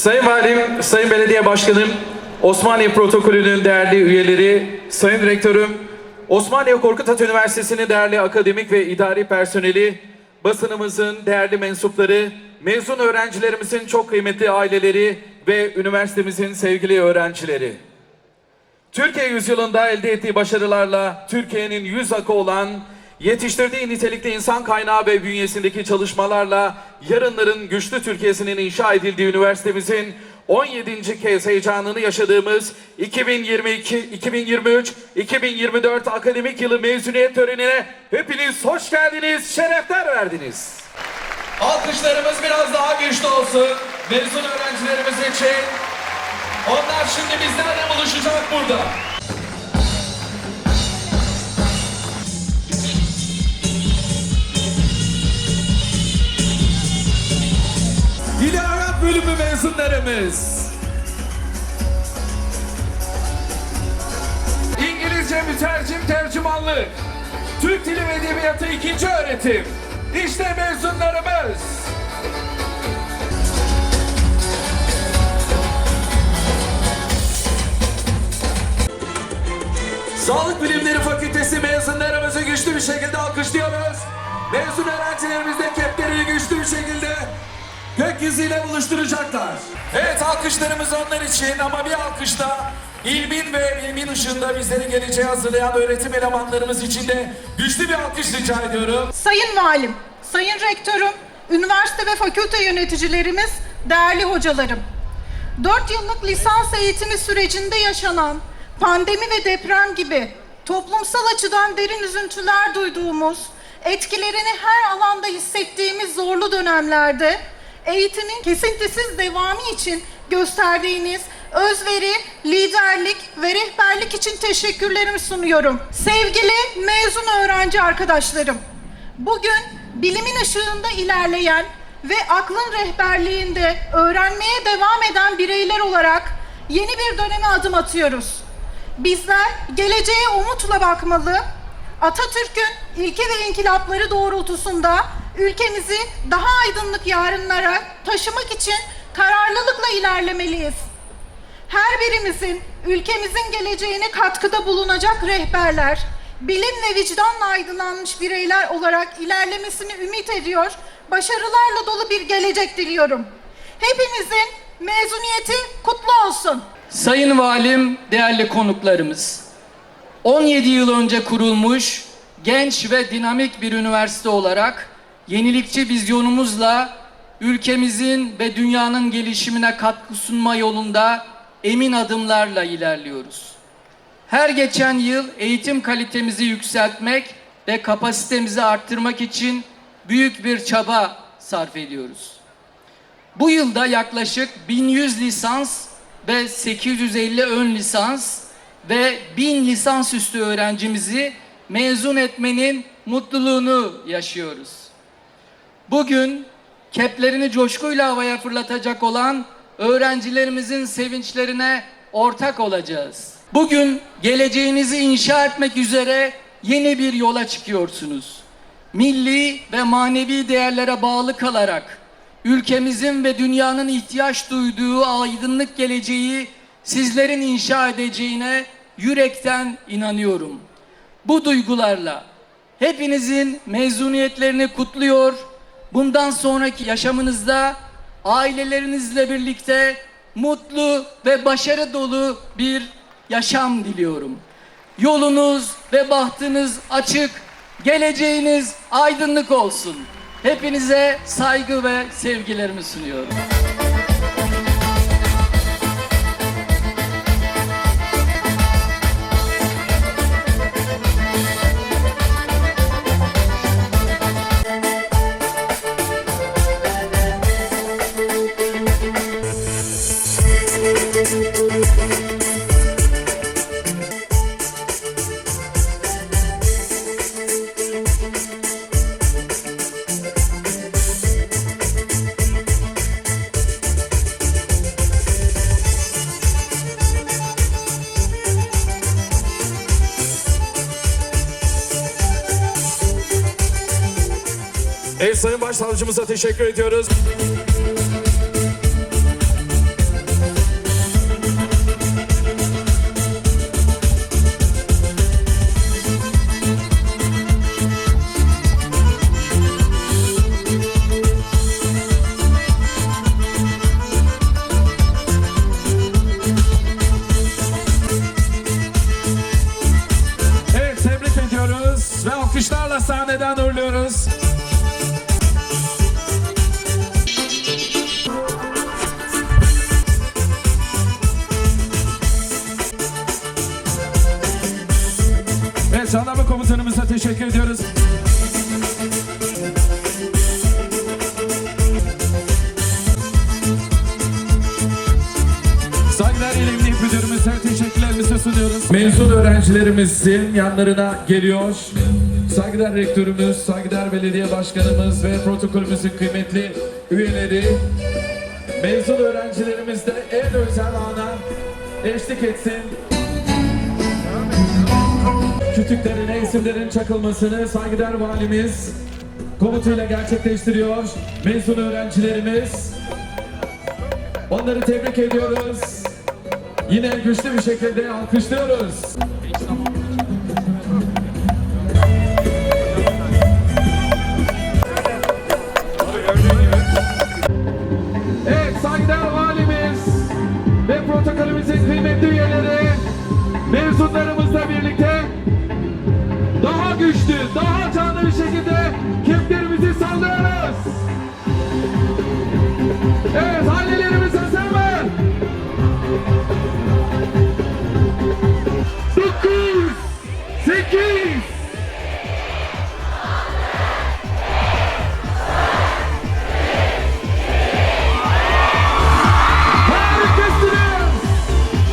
Sayın Valim, Sayın Belediye Başkanım, Osmaniye Protokolü'nün değerli üyeleri, Sayın Rektörüm, Osmaniye Korkut Üniversitesi'nin değerli akademik ve idari personeli, basınımızın değerli mensupları, mezun öğrencilerimizin çok kıymetli aileleri ve üniversitemizin sevgili öğrencileri. Türkiye yüzyılında elde ettiği başarılarla Türkiye'nin yüz akı olan yetiştirdiği nitelikli insan kaynağı ve bünyesindeki çalışmalarla yarınların güçlü Türkiye'sinin inşa edildiği üniversitemizin 17. kez heyecanını yaşadığımız 2022, 2023, 2024 akademik yılı mezuniyet törenine hepiniz hoş geldiniz, şerefler verdiniz. Alkışlarımız biraz daha güçlü olsun mezun öğrencilerimiz için. Onlar şimdi bizlerle buluşacak burada. Mezunlarımız. İngilizce mütercim tercümanlık. Türk Dili ve Edebiyatı ikinci öğretim. İşte mezunlarımız. Sağlık Bilimleri Fakültesi mezunlarımızı güçlü bir şekilde alkışlıyoruz. Mezun öğrencilerimiz de keplerini güçlü bir şekilde gökyüzüyle buluşturacaklar. Evet alkışlarımız onlar için ama bir alkışta ilmin ve ilmin ışığında bizleri geleceğe hazırlayan öğretim elemanlarımız için de güçlü bir alkış rica ediyorum. Sayın Valim, Sayın Rektörüm, üniversite ve fakülte yöneticilerimiz, değerli hocalarım. 4 yıllık lisans eğitimi sürecinde yaşanan pandemi ve deprem gibi toplumsal açıdan derin üzüntüler duyduğumuz, etkilerini her alanda hissettiğimiz zorlu dönemlerde eğitimin kesintisiz devamı için gösterdiğiniz özveri, liderlik ve rehberlik için teşekkürlerimi sunuyorum. Sevgili mezun öğrenci arkadaşlarım, Bugün bilimin ışığında ilerleyen ve aklın rehberliğinde öğrenmeye devam eden bireyler olarak yeni bir döneme adım atıyoruz. Bizler geleceğe umutla bakmalı, Atatürk'ün ilke ve inkılapları doğrultusunda ülkemizi daha aydınlık yarınlara taşımak için kararlılıkla ilerlemeliyiz. Her birimizin ülkemizin geleceğine katkıda bulunacak rehberler, bilim ve vicdanla aydınlanmış bireyler olarak ilerlemesini ümit ediyor, başarılarla dolu bir gelecek diliyorum. Hepimizin mezuniyeti kutlu olsun. Sayın Valim, değerli konuklarımız. 17 yıl önce kurulmuş genç ve dinamik bir üniversite olarak yenilikçi vizyonumuzla ülkemizin ve dünyanın gelişimine katkı sunma yolunda emin adımlarla ilerliyoruz. Her geçen yıl eğitim kalitemizi yükseltmek ve kapasitemizi arttırmak için büyük bir çaba sarf ediyoruz. Bu yılda yaklaşık 1100 lisans ve 850 ön lisans ve 1000 lisansüstü öğrencimizi mezun etmenin mutluluğunu yaşıyoruz. Bugün keplerini coşkuyla havaya fırlatacak olan öğrencilerimizin sevinçlerine ortak olacağız. Bugün geleceğinizi inşa etmek üzere yeni bir yola çıkıyorsunuz. Milli ve manevi değerlere bağlı kalarak ülkemizin ve dünyanın ihtiyaç duyduğu aydınlık geleceği sizlerin inşa edeceğine yürekten inanıyorum. Bu duygularla hepinizin mezuniyetlerini kutluyor. Bundan sonraki yaşamınızda ailelerinizle birlikte mutlu ve başarı dolu bir yaşam diliyorum. Yolunuz ve bahtınız açık, geleceğiniz aydınlık olsun. Hepinize saygı ve sevgilerimi sunuyorum. Evet Sayın Başsavcımıza teşekkür ediyoruz. Evet tebrik ediyoruz ve alkışlarla sahneden uğurluyoruz. Teşekkür ediyoruz. Saygılar ile Emniyet Müdürümüze teşekkürlerimizi sunuyoruz. Mezun öğrencilerimizin yanlarına geliyor. Saygıdeğer Rektörümüz, saygıdeğer Belediye Başkanımız ve protokolümüzün kıymetli üyeleri mezun öğrencilerimiz de en özel ana eşlik etsin. Kütüklerine isimlerin çakılmasını saygıdeğer valimiz komutuyla gerçekleştiriyor. Mezun öğrencilerimiz Onları tebrik ediyoruz. Yine güçlü bir şekilde alkışlıyoruz. düştü. Daha canlı bir şekilde keplerimizi sallıyoruz. Evet hallelerimiz hazır mı? Dokuz, sekiz,